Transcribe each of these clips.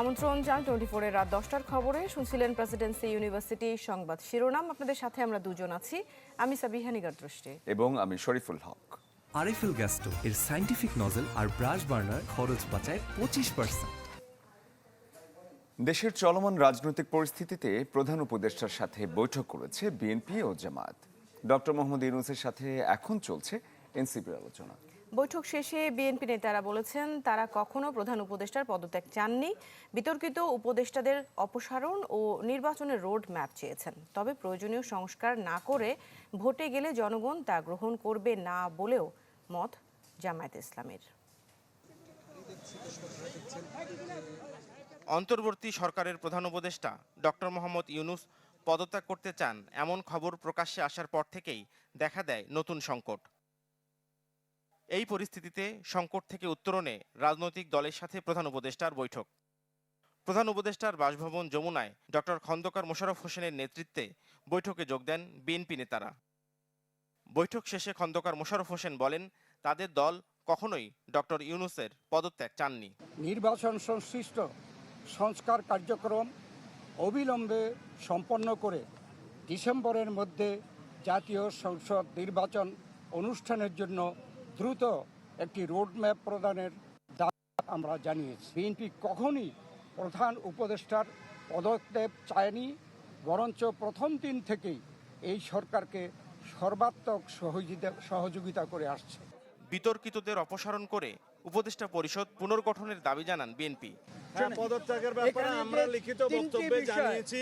আমন্ত্রণ জান টোয়েন্টি ফোরের রাত দশটার খবরে। শুনছিলেন প্রেসিডেন্সি ইউনিভার্সিটি সংবাদ শিরোনাম। আপনাদের সাথে আমরা দুজন আছি। আমি সাবিহা নিগার দৃষ্টি। এবং আমি শরীফুল হক। আরএফএল গ্যাস্টো এর সাইন্টিফিক নজল আর ব্রাশ বার্নার খরচ বাঁচায় পঁচিশ পার্সেন্ট দেশের চলমান রাজনৈতিক পরিস্থিতিতে প্রধান উপদেষ্টার সাথে বৈঠক করেছে বিএনপি ও জামাত। ডক্টর মোহাম্মদ ইউনুসের সাথে এখন চলছে এনসিপির আলোচনা। বৈঠক শেষে বিএনপি নেতারা বলেছেন, তারা কখনো প্রধান উপদেষ্টার পদত্যাগ চাননি। বিতর্কিত উপদেষ্টাদের অপসারণ ও নির্বাচনের রোড ম্যাপ চেয়েছেন। তবে প্রয়োজনীয় সংস্কার না করে ভোটে গেলে জনগণ তা গ্রহণ করবে না বলেও মত জামায়াত ইসলামের। অন্তর্বর্তী সরকারের প্রধান উপদেষ্টা ডক্টর মোহাম্মদ ইউনুস পদত্যাগ করতে চান, এমন খবর প্রকাশ্যে আসার পর থেকেই দেখা দেয় নতুন সংকট। এই পরিস্থিতিতে সংকট থেকে উত্তরণে রাজনৈতিক দলের সাথে প্রধান উপদেষ্টার বৈঠক। প্রধান উপদেষ্টার বাসভবন যমুনায় ডক্টর খন্দকার মোশাররফ হোসেনের নেতৃত্বে বৈঠকে যোগ দেন বিএনপি নেতারা। বৈঠক শেষে খন্দকার মোশাররফ হোসেন বলেন, তাদের দল কখনোই ডক্টর ইউনুসের পদত্যাগ চাননি। নির্বাচন সংশ্লিষ্ট সংস্কার কার্যক্রম অবিলম্বে সম্পন্ন করে ডিসেম্বরের মধ্যে জাতীয় সংসদ নির্বাচন অনুষ্ঠানের জন্য দ্রুত একটি রোডম্যাপ প্রদানের দাবি আমরা জানিয়েছি। বিএনপি কখনই প্রধান উপদেষ্টার পদক্ষেপ চায়নি বরঞ্চ প্রথম দিন থেকেই এই সরকারকে সর্বাত্মক সহযোগিতা সহযোগিতা করে আসছে। বিতর্কিতদের অপসারণ করে উপদেষ্টা পরিষদ পুনর্গঠনের দাবি জানান বিএনপি। হ্যাঁ পদত্যাগের ব্যাপারে আমরা লিখিত বক্তব্যে জানিয়েছি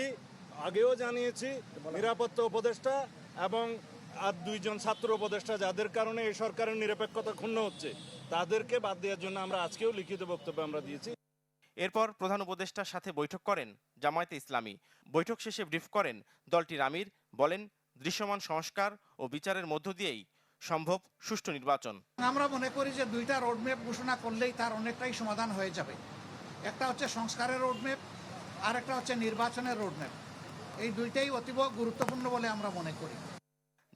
আগেও জানিয়েছি নিরাপত্তা উপদেষ্টা এবং আর দুইজন ছাত্র উপদেষ্টা যাদের কারণে এই সরকারের নিরপেক্ষতা ক্ষুণ্ণ হচ্ছে তাদেরকে বাদ দেওয়ার জন্য আমরা আজকেও লিখিত বক্তব্য আমরা দিয়েছি। এরপর প্রধান উপদেষ্টার সাথে বৈঠক করেন জামায়াতে ইসলামী। বৈঠক শেষে ব্রিফ করেন দলটির আমির বলেন দৃশ্যমান সংস্কার ও বিচারের মধ্য দিয়েই সম্ভব সুষ্ঠু নির্বাচন। আমরা মনে করি যে দুইটা রোডম্যাপ ঘোষণা করলেই তার অনেকটাই সমাধান হয়ে যাবে। একটা হচ্ছে সংস্কারের রোডম্যাপ আর একটা হচ্ছে নির্বাচনের রোডম্যাপ এই দুইটাই অতীব গুরুত্বপূর্ণ বলে আমরা মনে করি।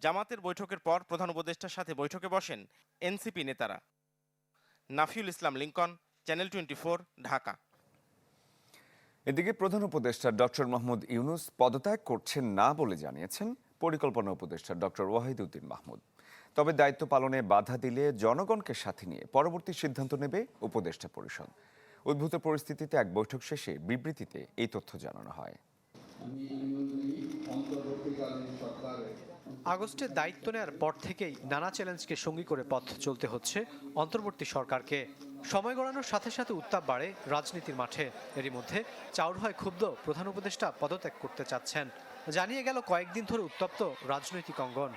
জামাতের বৈঠকের পর প্রধান উপদেষ্টার সাথে বৈঠকে বসেন এনসিপি নেতারা। Nafiul Islam Lincoln channel twenty Dhaka. এদিকে প্রধান উপদেষ্টা ডক্টর মোহাম্মদ ইউনুস পদত্যাগ করছেন না বলে জানিয়েছেন পরিকল্পনা উপদেষ্টা ডক্টর ওয়াহিদুদ্দিন মাহমুদ। তবে দায়িত্ব পালনে বাধা দিলে জনগণকে সাথে নিয়ে পরবর্তী সিদ্ধান্ত নেবে উপদেষ্টা পরিষদ। উদ্ভূত পরিস্থিতিতে এক বৈঠক শেষে বিবৃতিতে এই তথ্য জানানো হয়। আগস্টে দায়িত্ব নেওয়ার পর থেকেই নানা চ্যালেঞ্জকে সঙ্গী করে পথ চলতে হচ্ছে অন্তর্বর্তী সরকারকে। সময় গড়ানোর সাথে সাথে উত্তাপ বাড়ে রাজনীতির মাঠে। এরই মধ্যে চাউর হয় ক্ষুব্ধ প্রধান উপদেষ্টা পদত্যাগ করতে চাচ্ছেন। জানিয়ে গেল কয়েকদিন ধরে উত্তপ্ত রাজনৈতিক অঙ্গন।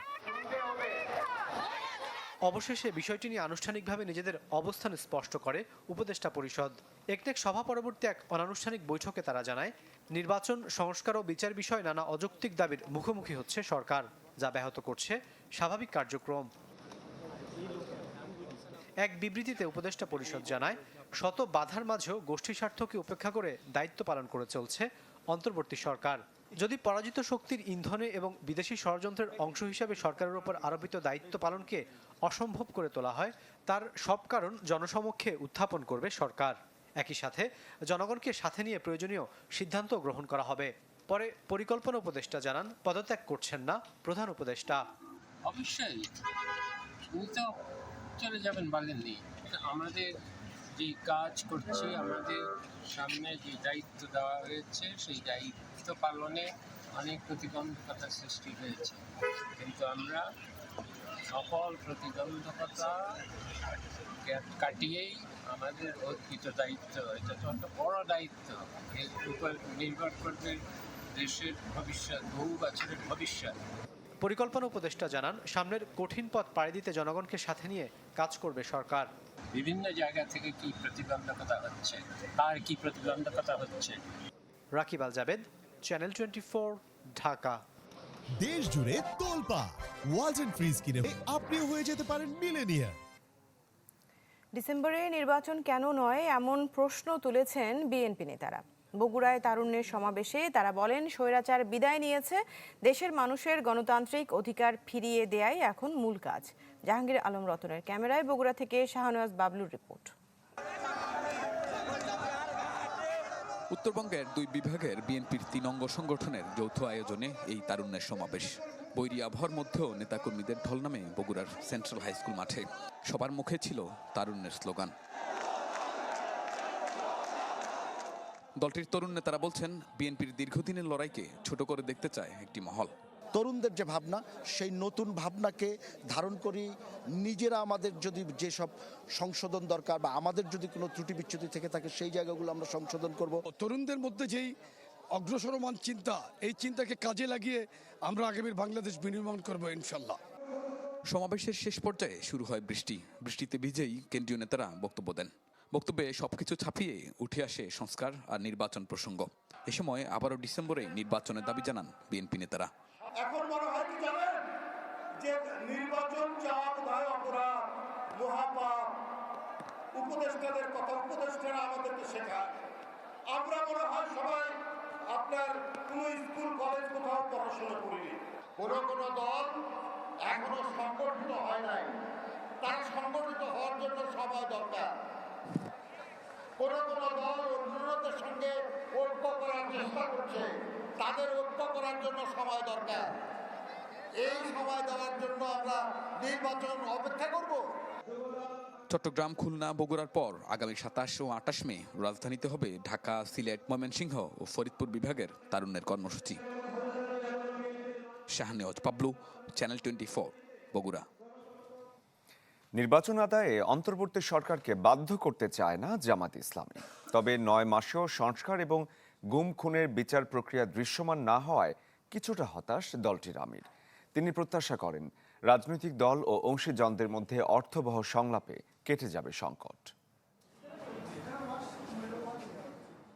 অবশেষে বিষয়টি নিয়ে আনুষ্ঠানিকভাবে নিজেদের অবস্থান স্পষ্ট করে উপদেষ্টা পরিষদ। একনেক সভা পরবর্তী এক অনানুষ্ঠানিক বৈঠকে তারা জানায়, নির্বাচন, সংস্কার ও বিচার বিষয়ে নানা অযৌক্তিক দাবির মুখোমুখি হচ্ছে সরকার। যা ব্যাহত করছে, স্বাভাবিক কার্যক্রম। এক বিবৃতিতে উপদেষ্টা পরিষদ জানায়, শত বাধার মাঝেও গোষ্ঠী স্বার্থকে উপেক্ষা করে দায়িত্ব পালন করে চলছে অন্তর্বর্তী সরকার। যদি পরাজিত শক্তির ইন্ধনে এবং বিদেশি ষড়যন্ত্রের অংশ হিসাবে সরকারের উপর আরোপিত দায়িত্ব পালনকে অসম্ভব করে তোলা হয়, তার সব কারণ জনসমক্ষে উত্থাপন করবে সরকার। একই সাথে জনগণকে সাথে নিয়ে প্রয়োজনীয় সিদ্ধান্ত গ্রহণ করা হবে। পরে পরিকল্পনা উপদেষ্টা জানান, পদত্যাগ করছেন না প্রধান উপদেষ্টা। অবশ্যই। উনি তো চলে যাবেন বলেননি আমাদের যে কাজ করছি, আমাদের সামনে যে দায়িত্ব দেওয়া হয়েছে, সেই দায়িত্ব পালনে অনেক প্রতিবন্ধকতা সৃষ্টি হয়েছে। কিন্তু আমরা সকল প্রতিবন্ধকতা কাটিয়েই আমাদের অর্পিত দায়িত্ব, এটা তো একটা বড় দায়িত্ব। এর উপর নির্ভর করবে দেশের ভবিষ্যৎ বহু বছরের ভবিষ্যৎ। পরিকল্পনা উপদেষ্টা জানান সামনের কঠিন পথ পাড়ি দিতে জনগণকে সাথে নিয়ে কাজ করবে সরকার। বিভিন্ন জায়গা থেকে কি প্রতিবন্ধকতা হচ্ছে? আর কি প্রতিবন্ধকতা হচ্ছে? Rakib Al Jabed channel twenty Dhaka. দেশ জুড়ে তোলপা ওয়ালটন ফ্রিজ কিনে আপনিও হয়ে যেতে পারেন মিলেনিয়ার ডিসেম্বরে নির্বাচন কেন নয় এমন প্রশ্ন তুলেছেন বিএনপি নেতারা। বগুড়ায় তারুণ্যের সমাবেশে তারা বলেন, স্বৈরাচার বিদায় নিয়েছে, দেশের মানুষের গণতান্ত্রিক অধিকার ফিরিয়ে দেয়াই এখন মূল কাজ। জাহাঙ্গীর আলম রতনের ক্যামেরায় বগুড়া থেকে শাহনওয়াজ বাবলুর রিপোর্ট। উত্তরবঙ্গের দুই বিভাগের বিএনপির তিন অঙ্গ সংগঠনের যৌথ আয়োজনে এই তারুণ্যের সমাবেশ। বৈরী আবহাওয়ার মধ্যেও নেতাকর্মীদের ঢল নামে বগুড়ার সেন্ট্রাল হাই স্কুল মাঠে। সবার মুখে ছিল তারুণ্যের স্লোগান। দলটির তরুণ নেতারা বলছেন বিএনপির দীর্ঘদিনের লড়াইকে ছোট করে দেখতে চায় একটি মহল। তরুণদের যে ভাবনা সেই নতুন ভাবনাকে ধারণ করি নিজেরা আমাদের যদি যেসব সংশোধন দরকার বা আমাদের যদি কোনো ত্রুটি বিচ্ছুতি থেকে থাকে সেই জায়গাগুলো আমরা সংশোধন করব। তরুণদের মধ্যে যেই অগ্রসরমান চিন্তা এই চিন্তাকে কাজে লাগিয়ে আমরা আগামীর বাংলাদেশ বিনির্মাণ করব ইনশাল্লাহ সমাবেশের শেষ পর্যায়ে শুরু হয় বৃষ্টি। বৃষ্টিতে ভিজেই কেন্দ্রীয় নেতারা বক্তব্য দেন। বক্তব্যে সবকিছু ছাপিয়ে উঠে আসে সংস্কার আর নির্বাচন প্রসঙ্গ। এ সময় আবারও ডিসেম্বরে নির্বাচনের দাবি জানান বিএনপি নেতারা। এখন মনে হয় কি জানেন? যে নির্বাচন চাওয়া বোধহয় অপরাধ, মহাপাপ উপদেষ্টাদের কথা উপদেষ্টারা আমাদেরকে শেখায়। আমরা মনে হয় সবাই আপনার কোনো স্কুল, কলেজ কোথাও পড়াশোনা করিনি। কোনো কোনো দল এখনও সংগঠিত হয় নাই। তারা সংগঠিত হওয়ার জন্য সময় দরকার কোনো কোনো দল অন্যদের সঙ্গে ঐক্য করার চেষ্টা করছে তাদের ঐক্য করার জন্য সময় দরকার এই সময় দেওয়ার জন্য আমরা নির্বাচন অপেক্ষা করব। চট্টগ্রাম খুলনা বগুড়ার পর আগামী সাতাশ ও আটাশ মে রাজধানীতে হবে ঢাকা সিলেট ময়মনসিংহ ও ফরিদপুর বিভাগের তারুণ্যের কর্মসূচি। Shahnewaz Pablu channel twenty Bogura. নির্বাচন আদায়ে অন্তর্বর্তী সরকারকে বাধ্য করতে চায় না জামাত ইসলামী। তবে নয় মাসেও সংস্কার এবং গুম খুনের বিচার প্রক্রিয়া দৃশ্যমান না হওয়ায় কিছুটা হতাশ দলটির আমির। তিনি প্রত্যাশা করেন রাজনৈতিক দল ও অংশীজনদের মধ্যে অর্থবহ সংলাপে কেটে যাবে সংকট।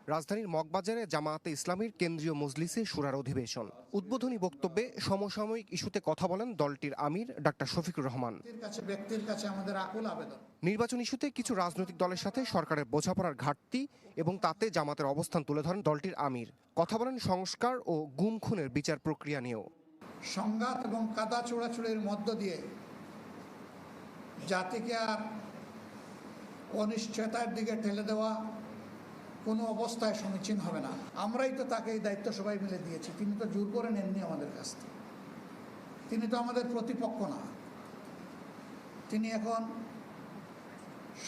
রাজধানীর মগবাজারে জামায়াতে ইসলামীর কেন্দ্রীয় মজলিসে সুরার অধিবেশন। উদ্বোধনী বক্তব্যে সমসাময়িক ইস্যুতে কথা বলেন দলটির আমির ডাক্তার শফিকুর রহমান। ব্যক্তির কাছে ব্যক্তির কাছে আমাদের আকুল আবেদন। নির্বাচন ইস্যুতে কিছু রাজনৈতিক দলের সাথে সরকারের বোঝাপড়ার ঘাটতি এবং তাতে জামাতের অবস্থান তুলে ধরেন দলটির আমির। কথা বলেন সংস্কার ও গুম খুনের বিচার প্রক্রিয়া নিয়েও। সংঘাত এবং কাদা চোড়াচুড়ির মধ্য দিয়ে জাতিকে আর অনিশ্চয়তার দিকে ঠেলে দেওয়া কোনো অবস্থায় সমীচীন হবে না। আমরাই তো তাকে এই দায়িত্ব সবাই মিলে দিয়েছি। তিনি তো জোর করে নেননি আমাদের কাছ থেকে। তিনি তো আমাদের প্রতিপক্ষ না। তিনি এখন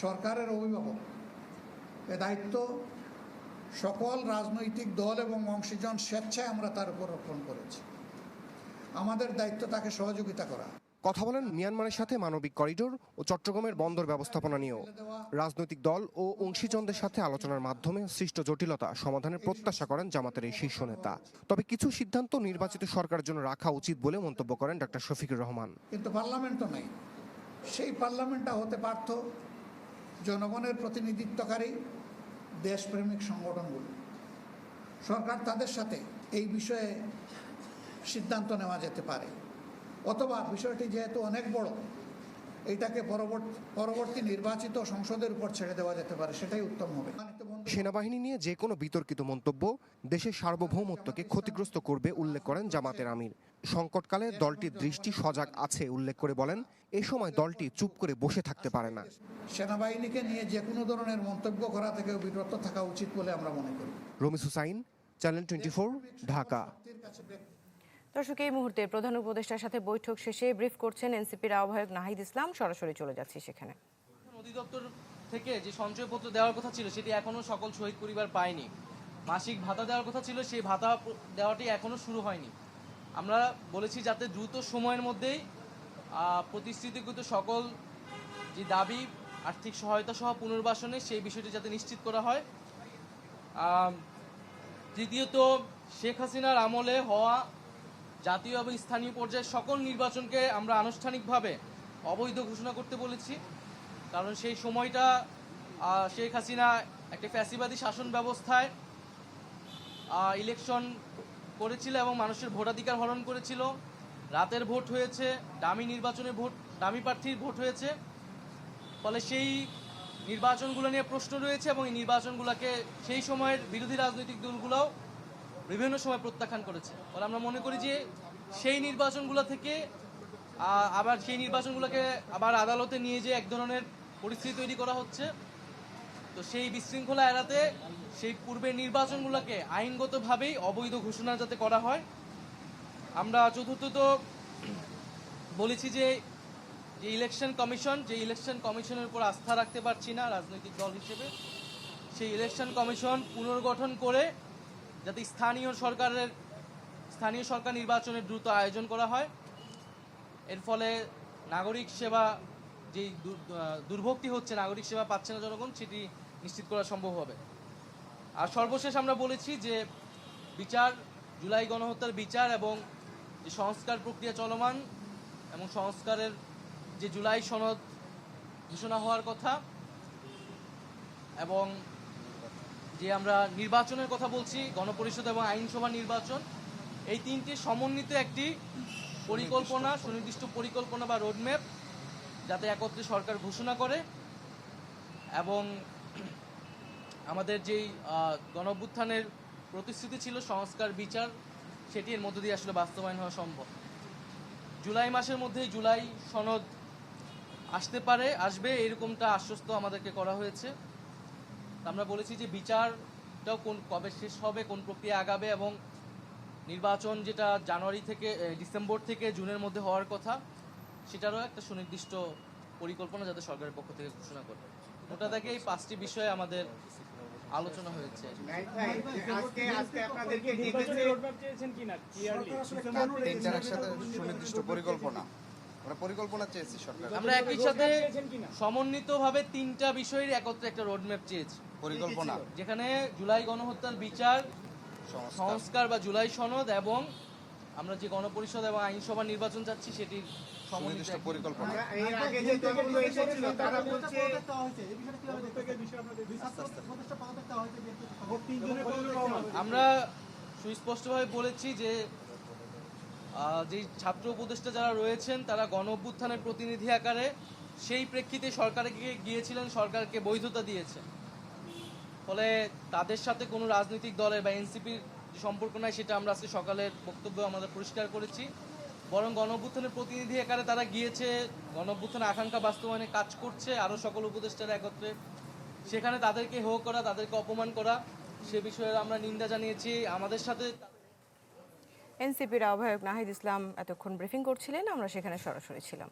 সরকারের অভিভাবক। এ দায়িত্ব সকল রাজনৈতিক দল এবং অংশীজন স্বেচ্ছায় আমরা তার উপর অর্পণ করেছি। আমাদের দায়িত্ব তাকে সহযোগিতা করা। কথা বলেন মিয়ানমারের সাথে মানবিক করিডোর ও চট্টগ্রামের বন্দর ব্যবস্থাপনা নিয়েও। রাজনৈতিক দল ও অংশীজনদের সাথে আলোচনার মাধ্যমে সৃষ্ট জটিলতা সমাধানের প্রত্যাশা করেন জামাতের এই শীর্ষ নেতা। তবে কিছু সিদ্ধান্ত নির্বাচিত সরকারের জন্য রাখা উচিত বলে মন্তব্য করেন ডাক্তার শফিকুর রহমান। কিন্তু পার্লামেন্ট তো নেই। সেই পার্লামেন্টটা হতে পারত জনগণের প্রতিনিধিত্বকারী দেশপ্রেমিক সংগঠনগুলো। সরকার তাদের সাথে এই বিষয়ে সিদ্ধান্ত নেওয়া যেতে পারে। অথবা বিষয়টি যেহেতু অনেক বড় এটাকে পরবর্তী পরবর্তী নির্বাচিত সংসদের উপর ছেড়ে দেওয়া যেতে পারে সেটাই উত্তম হবে। সেনাবাহিনী নিয়ে যে কোনো বিতর্কিত মন্তব্য দেশের সার্বভৌমত্বকে ক্ষতিগ্রস্ত করবে উল্লেখ করেন জামাতের আমির। সংকটকালে দলটির দৃষ্টি সজাগ আছে উল্লেখ করে বলেন এ সময় দলটি চুপ করে বসে থাকতে পারে না। সেনাবাহিনীকে নিয়ে যে কোনো ধরনের মন্তব্য করা থেকে বিরত থাকা উচিত বলে আমরা মনে করি। Ramis Hussain channel twenty Dhaka. দর্শক, এই মুহূর্তে প্রধান উপদেষ্টার সাথে বৈঠক শেষে ব্রিফ করছেন এনসিপির আহ্বায়ক নাহিদ ইসলাম। সরাসরি চলে যাচ্ছি সেখানে। অধিদপ্তর থেকে যে সঞ্চয়পত্র দেওয়ার কথা ছিল, সেটি এখনও সকল শহীদ পরিবার পায়নি। মাসিক ভাতা দেওয়ার কথা ছিল, সেই ভাতা দেওয়াটি এখনও শুরু হয়নি। আমরা বলেছি যাতে দ্রুত সময়ের মধ্যেই প্রতিশ্রুতিকৃত সকল যে দাবি, আর্থিক সহায়তা সহ পুনর্বাসনে সেই বিষয়টি যাতে নিশ্চিত করা হয়। তৃতীয়ত শেখ হাসিনার আমলে হওয়া জাতীয় এবং স্থানীয় পর্যায়ে সকল নির্বাচনকে আমরা আনুষ্ঠানিকভাবে অবৈধ ঘোষণা করতে বলেছি। কারণ সেই সময়টা শেখ হাসিনা একটি ফ্যাসিবাদী শাসন ব্যবস্থায় ইলেকশন করেছিল এবং মানুষের ভোটাধিকার হরণ করেছিল। রাতের ভোট হয়েছে, দামি নির্বাচনে ভোট, দামি প্রার্থীর ভোট হয়েছে। ফলে সেই নির্বাচনগুলো নিয়ে প্রশ্ন রয়েছে এবং এই নির্বাচনগুলোকে সেই সময়ের বিরোধী রাজনৈতিক দলগুলোও বিভিন্ন সময় প্রত্যাখ্যান করেছে। ফলে আমরা মনে করি যে সেই নির্বাচনগুলো থেকে আবার সেই নির্বাচনগুলোকে আবার আদালতে নিয়ে যে এক ধরনের পরিস্থিতি তৈরি করা হচ্ছে। তো সেই বিশৃঙ্খলা এড়াতে সেই পূর্বের নির্বাচনগুলোকে আইনগতভাবেই অবৈধ ঘোষণা যাতে করা হয়। আমরা চতুর্থত বলেছি যে যে ইলেকশন কমিশন, যে ইলেকশন কমিশনের উপর আস্থা রাখতে পারছি না রাজনৈতিক দল হিসেবে। সেই ইলেকশন কমিশন পুনর্গঠন করে যাতে স্থানীয় সরকারের স্থানীয় সরকার নির্বাচনের দ্রুত আয়োজন করা হয়। এর ফলে নাগরিক সেবা যেই দুর- আহ, দুর্ভোগটি হচ্ছে নাগরিক সেবা পাচ্ছে না জনগণ সেটি নিশ্চিত করা সম্ভব হবে। আর সর্বশেষ আমরা বলেছি যে বিচার জুলাই গণহত্যার বিচার এবং যে সংস্কার প্রক্রিয়া চলমান এবং সংস্কারের যে জুলাই সনদ ঘোষণা হওয়ার কথা এবং যে আমরা নির্বাচনের কথা বলছি গণপরিষদ এবং আইনসভা নির্বাচন এই তিনটি সমন্বিত একটি পরিকল্পনা সুনির্দিষ্ট পরিকল্পনা বা রোডম্যাপ যাতে একত্রে সরকার ঘোষণা করে এবং আমাদের যেই গণভ্যুত্থানের প্রতিশ্রুতি ছিল সংস্কার বিচার সেটি এর মধ্য দিয়ে আসলে বাস্তবায়ন হওয়া সম্ভব। জুলাই মাসের মধ্যেই জুলাই সনদ আসতে পারে আসবে এরকমটা আশ্বস্ত আমাদেরকে করা হয়েছে। আমরা বলেছি যে বিচারটাও কোন কবে শেষ হবে কোন প্রক্রিয়া আগাবে এবং নির্বাচন যেটা জানুয়ারি থেকে ডিসেম্বর থেকে জুনের মধ্যে হওয়ার কথা সেটারও একটা সুনির্দিষ্ট পরিকল্পনা যাতে সরকারের পক্ষ থেকে ঘোষণা করে ওটা থেকে এই পাঁচটি বিষয়ে আমাদের আলোচনা হয়েছে। একসাথে সুনির্দিষ্ট পরিকল্পনা। আমরা পরিকল্পনা চেয়েছি সরকার আমরা একই সাথে সমন্বিতভাবে তিনটা বিষয়ের একত্রে একটা রোডম্যাপ চেয়েছি। পরিকল্পনা। যেখানে জুলাই গণহত্যার বিচার সংস্কার। বা জুলাই সনদ এবং আমরা যে গণপরিষদ এবং আইনসভা নির্বাচন চাচ্ছি সেটির সমন্বিত পরিকল্পনা। আমরা সুস্পষ্টভাবে বলেছি যে যে ছাত্র উপদেষ্টা যারা রয়েছেন, তারা গণ অভ্যুত্থানের প্রতিনিধি আকারে সেই প্রেক্ষিতে সরকারকে গিয়েছিলেন, সরকারকে বৈধতা দিয়েছে ফলে তাদের সাথে কোনো রাজনৈতিক দলের বা এনসিপির সম্পর্ক নাই, সেটা আমরা আজকে সকালের বক্তব্য আমাদের পরিষ্কার করেছি। বরং গণ অভ্যুত্থানের প্রতিনিধি আকারে তারা গিয়েছে গণ অভ্যুত্থানের আকাঙ্ক্ষা বাস্তবায়নে কাজ করছে আরও সকল উপদেষ্টারা একত্রে। সেখানে তাদেরকে হো করা, তাদেরকে অপমান করা, সে বিষয়ে আমরা নিন্দা জানিয়েছি। আমাদের সাথে এনসিপির আহ্বায়ক নাহিদ ইসলাম এতক্ষণ ব্রিফিং করছিলেন, আমরা সেখানে সরাসরি ছিলাম।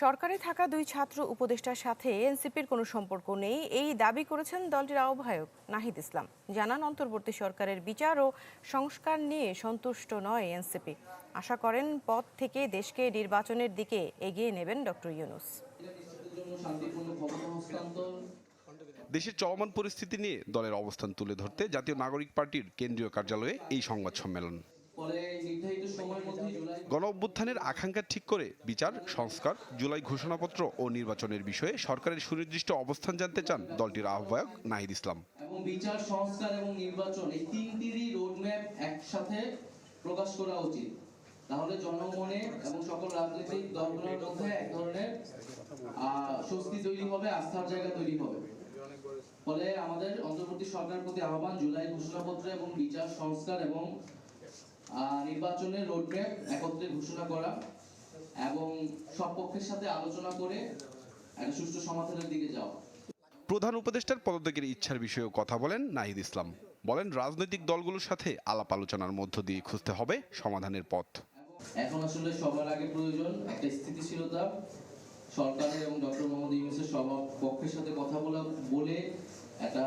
সরকারে থাকা দুই ছাত্র উপদেষ্টার সাথে এনসিপির কোনো সম্পর্ক নেই, এই দাবি করেছেন দলটির আহ্বায়ক নাহিদ ইসলাম। জানান, অন্তর্বর্তী সরকারের বিচার ও সংস্কার নিয়ে সন্তুষ্ট নয় এনসিপি। আশা করেন পদ থেকে দেশকে নির্বাচনের দিকে এগিয়ে নেবেন ডক্টর ইউনুস। দেশের চলমান পরিস্থিতি নিয়ে দলের অবস্থান তুলে ধরতে জাতীয় নাগরিক পার্টির কেন্দ্রীয় কার্যালয়ে এই সংবাদ সম্মেলন। গণ অভ্যুত্থানের আকাঙ্ক্ষা ঠিক করে বিচার সংস্কার জুলাই ঘোষণাপত্র ও নির্বাচনের বিষয়ে সরকারের সুনির্দিষ্ট অবস্থান জানতে চান দলটির আহ্বায়ক নাহিদ ইসলাম। এবং বিচার সংস্কার এবং নির্বাচন এই তিনটিরই রোডম্যাপ একসাথে প্রকাশ করা উচিত। তাহলে জনমনে এবং সকল রাজনৈতিক দলগুলোর মধ্যে এক ধরনের স্বস্তি তৈরি হবে আস্থার জায়গা তৈরি হবে। ফলে আমাদের অন্তর্বর্তী সরকারের প্রতি আহ্বান জুলাই ঘোষণাপত্র এবং বিচার সংস্কার এবং নির্বাচনের রোডম্যাপ একত্রে ঘোষণা করা এবং সব পক্ষের সাথে আলোচনা করে একটা সুষ্ঠু সমাধানের দিকে যাওয়া। প্রধান উপদেষ্টার পদত্যাগের ইচ্ছার বিষয়েও কথা বলেন নাহিদ ইসলাম। বলেন রাজনৈতিক দলগুলোর সাথে আলাপ আলোচনার মধ্য দিয়ে খুঁজতে হবে সমাধানের পথ। এখন আসলে সবার আগে প্রয়োজন একটা স্থিতিশীলতা। সরকারের এবং ডক্টর মোহাম্মদ ইউনুসের সবার পক্ষের সাথে কথা বলা বলে একটা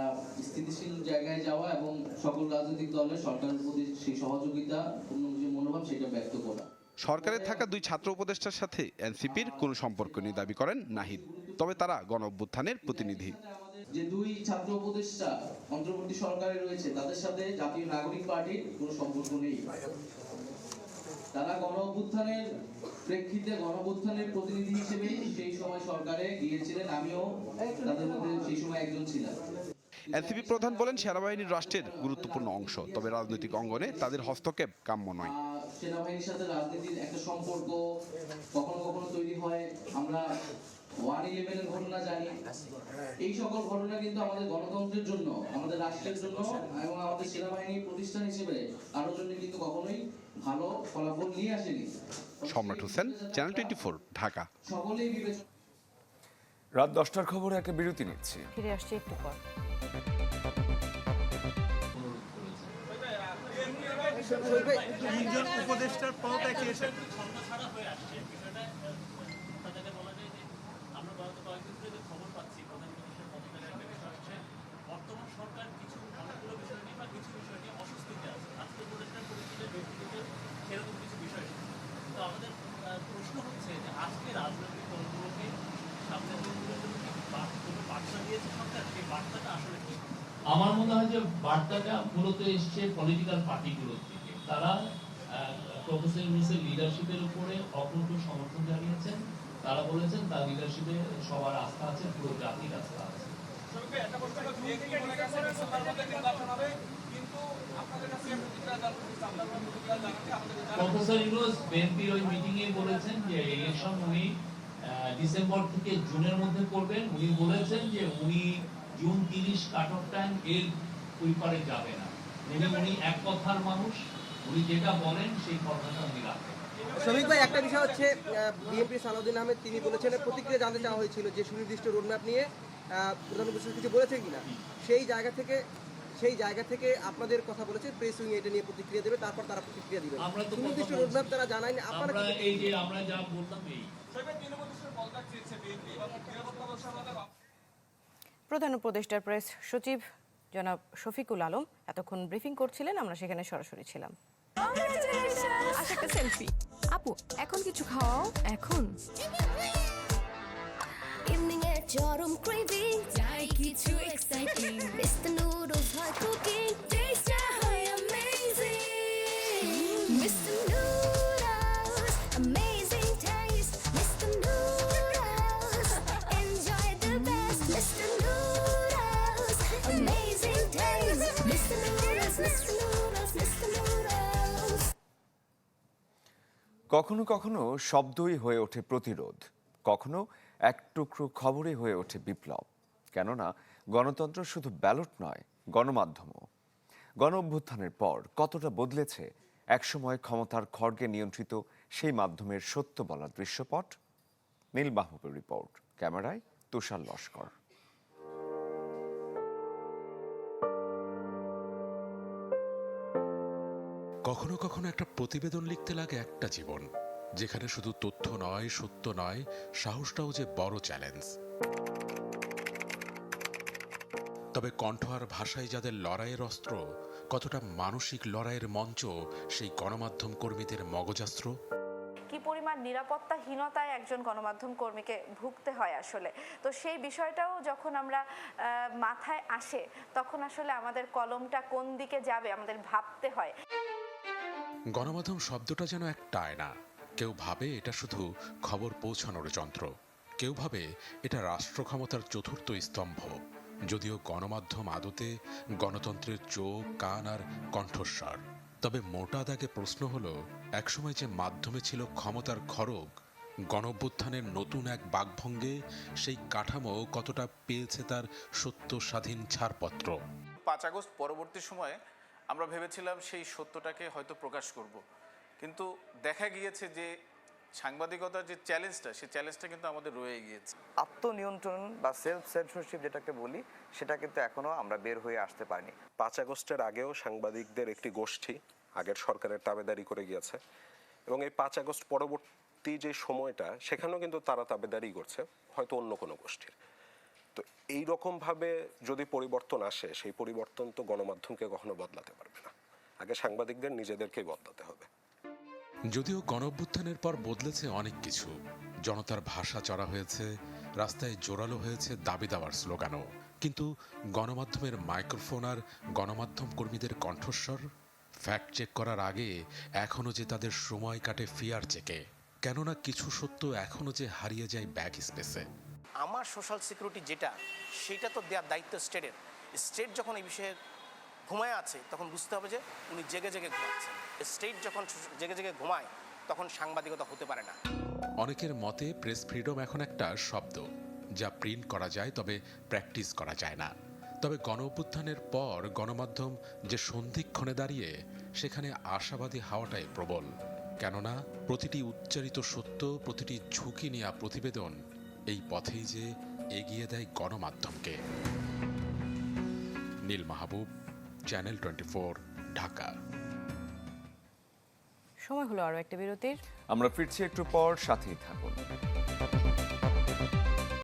স্থিতিশীল জায়গায় যাওয়া এবং সকল রাজনৈতিক দলের সরকারের প্রতি সেই সহযোগিতা পূর্ণ যে মনোভাব সেটা ব্যক্ত করা। সরকারে থাকা দুই ছাত্র উপদেষ্টার সাথে এনসিপির কোনো সম্পর্ক নেই দাবি করেন নাহিদ। তবে তারা গণ অভ্যুত্থানের প্রতিনিধি। যে দুই ছাত্র উপদেষ্টা অন্তর্বর্তী সরকারে রয়েছে তাদের সাথে জাতীয় নাগরিক পার্টির কোনো সম্পর্ক নেই। তারা গণ অভ্যুত্থানের প্রেক্ষিতে গণ অভ্যুত্থানের প্রতিনিধি হিসেবে সেই সময় সরকারে গিয়েছিলেন। আমিও তাদের মধ্যে সেই সময় একজন ছিলাম। এনসিপি প্রধান বলেন সেনাবাহিনীর রাষ্ট্রের গুরুত্বপূর্ণ অংশ তবে রাজনৈতিক অঙ্গনে তাদের হস্তক্ষেপ কাম্য নয়। সেনাবাহিনীর সাথে রাজনীতির একটা সম্পর্ক কখনো কখনো তৈরি হয়। আমরা ওয়ান ইলেভেনের ঘটনা জানি। এই সকল ঘটনা কিন্তু আমাদের গণতন্ত্রের জন্য আমাদের রাষ্ট্রের জন্য এবং আমাদের সেনাবাহিনী প্রতিষ্ঠান হিসেবে কারোর জন্য কিন্তু কখনোই ভালো ফলাফল নিয়ে আসেনি। Samrat Hossain channel twenty Dhaka. সকলেই বিবেচনা রাত দশটার খবরে একটা বিরতি নিচ্ছি। ফিরে আসছি একটু পর। তিনজন উপদেষ্টার পদত্যাগ চেয়েছেন আমার বার্তাটা মূলত এসছে পলিটিক্যাল পার্টিগুলোর থেকে তারা প্রফেসর ইউনুসের লিডারশিপের উপরে অকুণ্ঠ সমর্থন জানিয়েছেন। তারা বলেছেন তার লিডারশিপে সবার আস্থা আছে পুরো জাতির আস্থা আছে। প্রফেসর ইউনুস বিএনপির ওই মিটিং এ বলেছেন যে ইলেকশন উনি আহ, ডিসেম্বর থেকে জুনের মধ্যে করবেন। উনি বলেছেন যে উনি জুন তিরিশ কাট অফ টাইম এর ওই পারে যাবে না। উনি উনি এক কথার মানুষ উনি যেটা বলেন সেই কথাটা উনি রাখেন। শ্রমিক ভাই একটা বিষয় হচ্ছে বিএনপি সালাউদ্দিন আহমেদ তিনি বলেছেন প্রতিক্রিয়া জানতে চাওয়া হয়েছিল যে সুনির্দিষ্ট রোডম্যাপ নিয়ে প্রধান উপদেষ্টা কিছু বলেছেন কিনা? সেই জায়গা থেকে সেই জায়গা থেকে আপনাদের কথা বলেছে প্রেস উইং এটা নিয়ে প্রতিক্রিয়া দেবে তারপর তারা প্রতিক্রিয়া দিবে। আমরা তো সুনির্দিষ্ট রোডম্যাপ তারা জানায়নি আপনারা আমরা এই যে আমরা যা বললাম এই। প্রধান উপদেষ্টার প্রেস সচিব জনাব শফিকুল আলম এতক্ষণ ব্রিফিং করছিলেন আমরা সেখানে সরাসরি ছিলাম। আচ্ছা একটা সেলফি আপু এখন কিছু খাও? এখন? চরম ক্রেভিং চাই কিছু এক্সাইটিং মিস্টার নুডলস হয় কুকিং কখনো কখনো শব্দই হয়ে ওঠে প্রতিরোধ, কখনো এক টুকরো খবরই হয়ে ওঠে বিপ্লব। কেননা গণতন্ত্র শুধু ব্যালট নয়, গণমাধ্যমও। গণ অভ্যুত্থানের পর কতটা বদলেছে, একসময় ক্ষমতার খড়গে নিয়ন্ত্রিত সেই মাধ্যমের সত্য বলার দৃশ্যপট? নীল মাহবুবের রিপোর্ট, ক্যামেরায় তুষার লস্কর। কখনো কখনো একটা প্রতিবেদন লিখতে লাগে একটা জীবন, যেখানে শুধু তথ্য নয়, সত্য নয়, সাহসটাও যে বড় চ্যালেঞ্জ তবে কণ্ঠ আর ভাষায় যাদের লড়াইয়ের অস্ত্র, কতটা মানসিক লড়াইয়ের মঞ্চ, সেই গণমাধ্যম কর্মীদের মগজাস্ত্র? কি পরিমাণ নিরাপত্তাহীনতায় একজন গণমাধ্যম কর্মীকে ভুগতে হয় আসলে? তো সেই বিষয়টাও যখন আমরা মাথায় আসে, তখন আসলে আমাদের কলমটা কোন দিকে যাবে আমাদের ভাবতে হয়। গণমাধ্যম শব্দটা যেন একটা আয়না কেউ ভাবে এটা শুধু খবর পৌঁছানোর যন্ত্র। কেউ ভাবে এটা রাষ্ট্র ক্ষমতার চতুর্থ স্তম্ভ। যদিও গণমাধ্যম আদতে গণতন্ত্রের চোখ, কান আর কণ্ঠস্বর। তবে মোটা দাগে প্রশ্ন হলো, একসময় যে মাধ্যমে ছিল ক্ষমতার খড়গ, গণঅভ্যুত্থানের নতুন এক বাকভঙ্গে সেই কাঠামো কতটা পেয়েছে তার সত্য স্বাধীন ছাড়পত্র? পাঁচ আগস্ট পরবর্তী সময়ে আমরা ভেবেছিলাম সেই সত্যটাকে হয়তো প্রকাশ করব। কিন্তু দেখা গিয়েছে যে সাংবাদিকতার যে চ্যালেঞ্জটা সেই চ্যালেঞ্জটা কিন্তু আমাদের রয়ে গিয়েছে। আত্মনিয়ন্ত্রণ বা সেলফ সেন্সরশিপ যেটাকে বলি সেটা কিন্তু এখনও আমরা বের হয়ে আসতে পারিনি। পাঁচ আগস্টের আগেও সাংবাদিকদের একটি গোষ্ঠী আগের সরকারের তাবেদারি করে গিয়েছে এবং এই পাঁচ আগস্ট পরবর্তী যে সময়টা সেখানেও কিন্তু তারা তাবেদারি করছে হয়তো অন্য কোনো গোষ্ঠীর। তো এই রকমভাবে যদি পরিবর্তন আসে, সেই পরিবর্তন তো গণমাধ্যমকে কখনো বদলাতে পারবে না। আগে সাংবাদিকদের নিজেদেরকেই বদলাতে হবে। যদিও গণঅভ্যুত্থানের পর বদলেছে অনেক কিছু। জনতার ভাষা চড়া হয়েছে, রাস্তায় জোরালো হয়েছে দাবি দাওয়ার স্লোগানও। কিন্তু গণমাধ্যমের মাইক্রোফোন আর গণমাধ্যম কর্মীদের কণ্ঠস্বর, ফ্যাক্ট চেক করার আগে এখনও যে তাদের সময় কাটে ফিয়ার চেকে। কেননা কিছু সত্য এখনও যে হারিয়ে যায় ব্যাক স্পেসে। আমার সোশ্যাল সিকিউরিটি যেটা সেটা তো দেওয়ার দায়িত্ব স্টেটের স্টেট যখন এই বিষয়ে ঘুমায় আছে, তখন বুঝতে হবে যে উনি জেগে জেগে ঘুমাচ্ছেন। স্টেট যখন জেগে জেগে ঘুমায়, তখন সাংবাদিকতা হতে পারে না। অনেকের মতে প্রেস ফ্রিডম এখন একটা শব্দ, যা প্রিন্ট করা যায় তবে প্র্যাকটিস করা যায় না। তবে গণ অভ্যুত্থানের পর গণমাধ্যম যে সন্ধিক্ষণে দাঁড়িয়ে, সেখানে আশাবাদী হাওয়াটাই প্রবল। কেননা, প্রতিটি উচ্চারিত সত্য, প্রতিটি ঝুঁকি নেওয়া প্রতিবেদন এই পথেই যে এগিয়ে দেয় গণমাধ্যমকে। Neel Mahbub channel twenty Dhaka. সময় হলো আরও একটা বিরতির। আমরা ফিরছি একটু পর সাথেই থাকুন।